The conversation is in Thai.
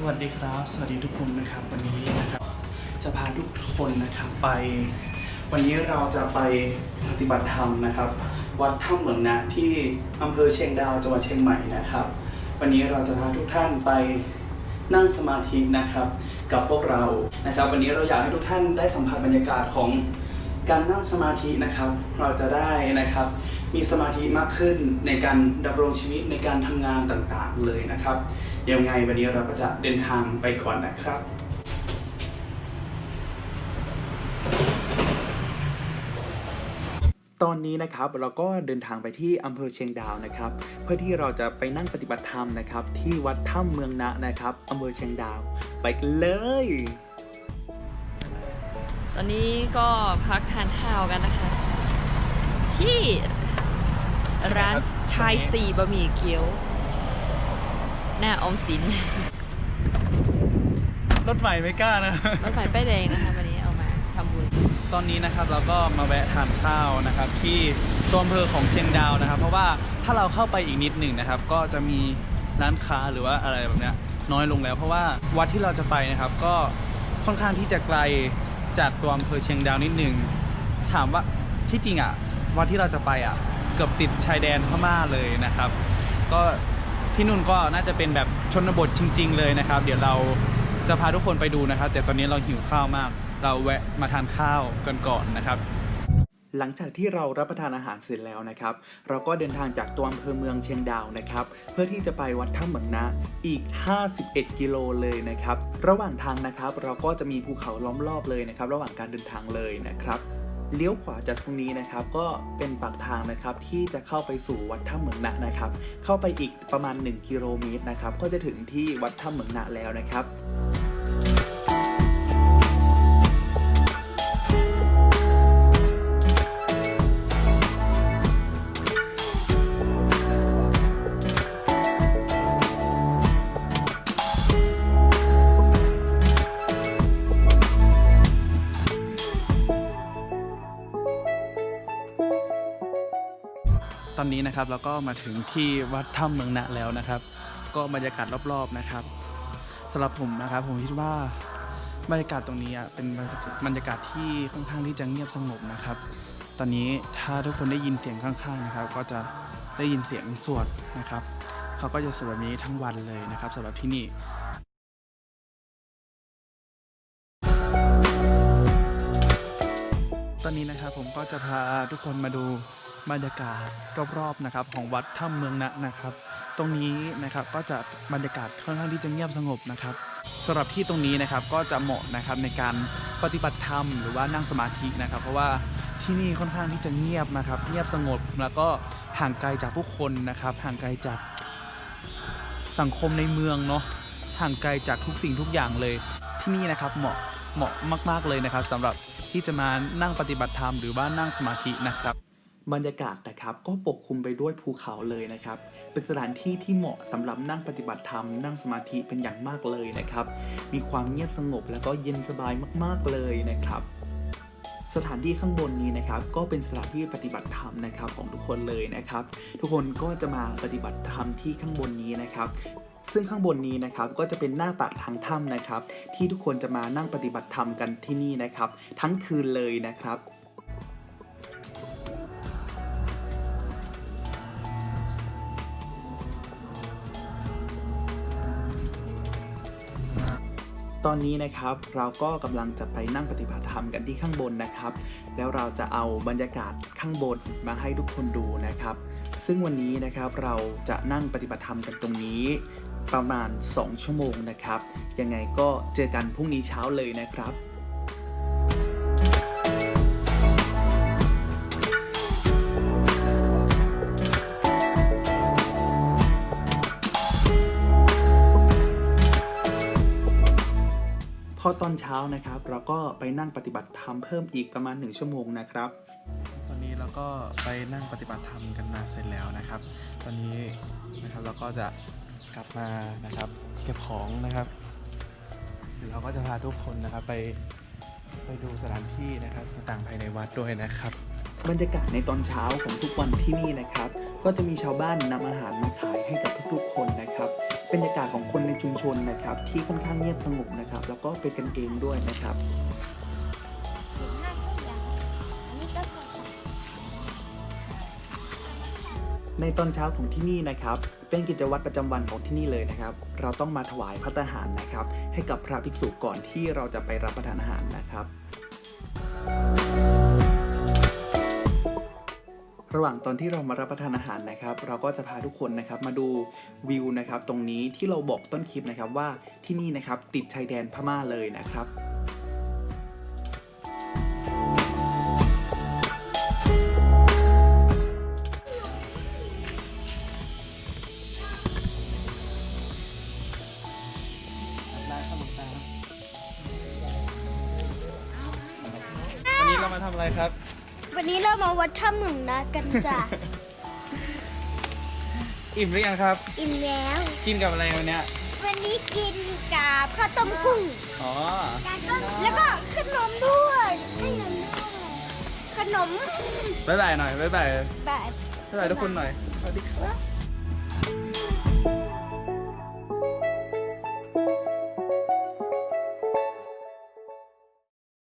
สวัสดีครับ สวัสดีทุกคนนะครับ วันนี้นะครับ จะพาทุกคนนะครับไป วันนี้เราจะไปปฏิบัติธรรมนะครับ วัดถ้ำเหมืองนะที่อำเภอเชียงดาวจังหวัดเชียงใหม่นะครับ วันนี้เราจะพาทุกท่านไปนั่งสมาธินะครับ กับพวกเรานะครับ วันนี้เราอยากให้ทุกท่านได้สัมผัสบรรยากาศของการนั่งสมาธินะครับ เราจะได้นะครับมีสมาธิมากขึ้นในการดำรงชีวิตในการทำงานต่างๆเลยนะครับเดี๋ยวไงวันนี้เราก็จะเดินทางไปก่อนนะครับ ตอนนี้นะครับเราก็เดินทางไปที่อำเภอเชียงดาวนะครับ เพื่อที่เราจะไปนั่งปฏิบัติธรรมนะครับ ที่วัดถ้ำเมืองนะนะครับอำเภอเชียงดาว ไปกันเลย ตอนนี้ก็พักทานข้าวกันนะคะ ที่ร้านชายสี่บะหมี่เกี๊ยว หน้าออมสิน รถใหม่ไม่กล้านะ รถไฟป้ายแดงนะคะวันนี้เอามาทำบุญ ตอนนี้นะครับเราก็มาแวะทานข้าวนะครับ ที่ตัวอำเภอของเชียงดาวนะครับ เพราะว่าถ้าเราเข้าไปอีกนิดหนึ่งนะครับ ก็จะมีร้านค้าหรือว่าอะไรแบบเนี้ยน้อยลงแล้ว เพราะว่าวัดที่เราจะไปนะครับ ก็ค่อนข้างที่จะไกลจากตัวอำเภอเชียงดาวนิดหนึ่งถามว่าที่จริงอะวัดที่เราจะไปอะเกือบติดชายแดนพม่าเลยนะครับ ก็ ที่นู่นก็น่าจะเป็นแบบชนบทจริง ๆ เลยนะครับ เดี๋ยวเราจะพาทุกคนไปดูนะครับ แต่ตอนนี้เราหิวข้าวมาก เราแวะมาทานข้าวกันก่อนนะครับหลังจากที่เรารับประทานอาหารเสร็จแล้วนะครับ เราก็เดินทางจากตัวอำเภอเมืองเชียงดาวนะครับ เพื่อที่จะไปวัดถ้ำเหมืองนะอีก 51 กิโลเลยนะครับ ระหว่างทางนะครับ เราก็จะมีภูเขาล้อมรอบเลยนะครับ ระหว่างการเดินทางเลยนะครับ เลี้ยวขวาจากตรงนี้นะครับ ก็เป็นปากทางนะครับที่จะเข้าไปสู่วัดถ้ำเหมืองนะนะครับ เข้าไปอีกประมาณ 1 กิโลเมตรนะครับ ก็จะถึงที่วัดถ้ำเหมืองนะแล้วนะครับ ตอนนี้นะครับเราก็มาถึงที่วัดถ้ำเมืองนะแล้วนะครับ ก็บรรยากาศรอบๆนะครับสำหรับผมนะครับ ผมคิดว่าบรรยากาศตรงนี้เป็นบรรยากาศที่ค่อนข้างที่จะเงียบสงบนะครับ ตอนนี้ถ้าทุกคนได้ยินเสียงข้างๆนะครับ ก็จะได้ยินเสียงสวดนะครับเขาก็จะสวดแบบนี้ทั้งวันเลยนะครับสำหรับที่นี่ตอนนี้นะครับผมก็จะพาทุกคนมาดู บรรยากาศรอบๆนะครับของวัดถ้ำเมืองนะนะครับ ตรงนี้นะครับก็จะบรรยากาศค่อนข้างที่จะเงียบสงบนะครับสำหรับที่ตรงนี้นะครับก็จะเหมาะนะครับในการปฏิบัติธรรมหรือว่านั่งสมาธินะครับ เพราะว่าที่นี่ค่อนข้างที่จะเงียบนะครับ เงียบสงบแล้วก็ห่างไกลจากผู้คนนะครับ ห่างไกลจากสังคมในเมืองเนาะห่างไกลจากทุกสิ่งทุกอย่างเลย ที่นี่นะครับเหมาะเหมาะมาก ๆเลยนะครับสำหรับที่จะมานั่งปฏิบัติธรรมหรือว่านั่งสมาธินะครับ บรรยากาศนะครับก็ปกคลุมไปด้วยภูเขาเลยนะครับ เป็นสถานที่ที่เหมาะสำหรับนั่งปฏิบัติธรรมนั่งสมาธิเป็นอย่างมากเลยนะครับ มีความเงียบสงบแล้วก็เย็นสบายมากๆเลยนะครับ สถานที่ข้างบนนี้นะครับ ก็เป็นสถานที่ปฏิบัติธรรมนะครับของทุกคนเลยนะครับ ทุกคนก็จะมาปฏิบัติธรรมที่ข้างบนนี้นะครับซึ่งข้างบนนี้นะครับก็จะเป็นหน้าปากทางถ้ำนะครับ ที่ทุกคนจะมานั่งปฏิบัติธรรมกันที่นี่นะครับ ทั้งคืนเลยนะครับ ตอนนี้นะครับเราก็กำลังจะไปนั่งปฏิบัติธรรมกันที่ข้างบนนะครับ แล้วเราจะเอาบรรยากาศข้างบนมาให้ทุกคนดูนะครับ ซึ่งวันนี้นะครับเราจะนั่งปฏิบัติธรรมกันตรงนี้ประมาณ 2 ชั่วโมงนะครับ ยังไงก็เจอกันพรุ่งนี้เช้าเลยนะครับ อตอนเช้านะครับ เราก็ไปนั่งปฏิบัติธรรมเพิ่มอีกประมาณ 1 ชั่วโมงนะครับ ตอนนี้เราก็ไปนั่งปฏิบัติธรรมกันมาเสร็จแล้วนะครับ ตอนนี้นะครับเราก็จะกลับมานะครับเก็บของนะครับเดี๋ยวเราก็จะพาทุกคนนะครับไปไปดูสถานที่นะครับต่างๆภายในวัดด้วยนะครับ บรรยากาศในตอนเช้าของทุกวันที่นี่นะครับ ก็จะมีชาวบ้านนำอาหารมาขายให้กับทุกๆ คนนะครับบรรยากาศของคนในชุมชนนะครับ ที่ค่อนข้างเงียบสงบนะครับ แล้วก็เป็นกันเองด้วยนะครับในตอนเช้าของที่นี่นะครับ เป็นกิจวัตรประจำวันของที่นี่เลยนะครับ เราต้องมาถวายพระทหารนะครับ ให้กับพระภิกษุก่อนที่เราจะไปรับประทานอาหารนะครับ ว่างตอนที่เรามารับประทานอาหารนะครับ เราก็จะพาทุกคนนะครับมาดูวิวนะครับตรงนี้ที่เราบอกต้นคลิปนะครับว่าที่นี่นะครับติดชายแดนพม่าเลยนะครับวันนี้เรามาทำอะไรครับ วันนี้เรามาวัดถ้ำหนึ่งนะกันจ้ะ อิ่มหรือยังครับ อิ่มแล้ว กินกับอะไรวันเนี้ยวันนี้กินกับข้าวต้มกุ้ง อ๋อ แล้วก็ขนมด้วยขนมด้วยขนมบ๊ายบายหน่อย บ๊ายบายแบบบ๊ายบายทุกคนหน่อย สวัสดีครับ